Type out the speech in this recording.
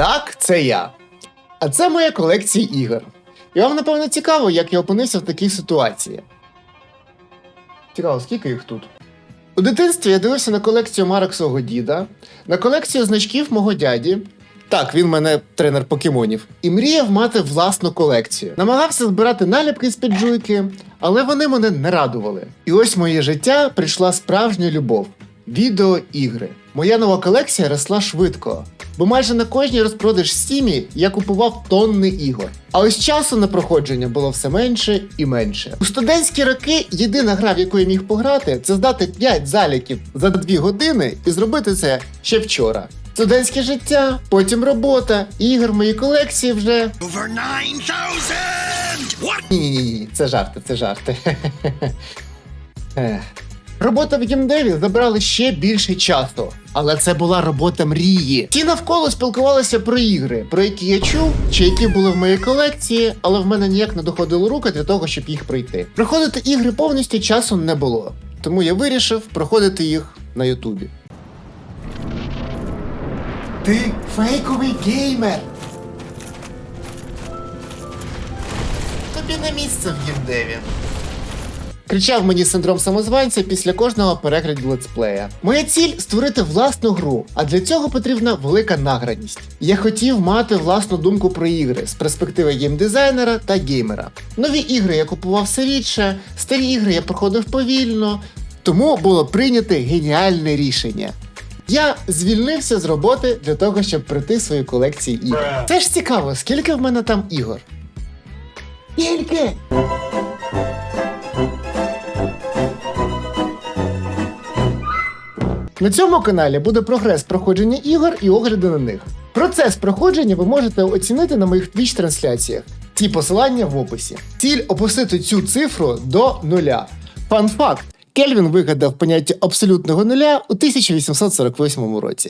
Так, це я. А це моя колекція ігор. І вам, напевно, цікаво, як я опинився в такій ситуації. Цікаво, скільки їх тут? У дитинстві я дивився на колекцію марок свого діда, на колекцію значків мого дяді. Так, він мене тренер покемонів. І мріяв мати власну колекцію. Намагався збирати наліпки з піджуйки, але вони мене не радували. І ось моє життя прийшла справжня любов відеоігри. Моя нова колекція росла швидко, бо майже на кожній розпродаж Стімі я купував тонни ігор. А ось часу на проходження було все менше і менше. У студентські роки єдина гра, в яку я міг пограти, це здати 5 заліків за 2 години і зробити це ще вчора. Студентське життя, потім робота, ігор моїй колекції вже. Over 9,000! What? Ні, ні, ні, це жарти, це жарти. Робота в геймдеві забрала ще більше часу, але це була робота мрії. Ті навколо спілкувалися про ігри, про які я чув, чи які були в моїй колекції, але в мене ніяк не доходило руки для того, щоб їх пройти. Проходити ігри повністю часу не було, тому я вирішив проходити їх на Ютубі. Ти фейковий геймер. Тобі не місце в геймдеві. Кричав мені синдром самозванця після кожного перегляду летсплея. Моя ціль створити власну гру, а для цього потрібна велика наградність. Я хотів мати власну думку про ігри з перспективи геймдизайнера та геймера. Нові ігри я купував все рідше, старі ігри я проходив повільно, тому було прийнято геніальне рішення. Я звільнився з роботи для того, щоб прийти свої колекції ігор. Це ж цікаво, скільки в мене там ігор? Скільки? На цьому каналі буде прогрес проходження ігор і огляди на них. Процес проходження ви можете оцінити на моїх твіч трансляціях. Ті посилання в описі. Ціль опустити цю цифру до нуля. Фан факт: Кельвін вигадав поняття абсолютного нуля у 1848 році.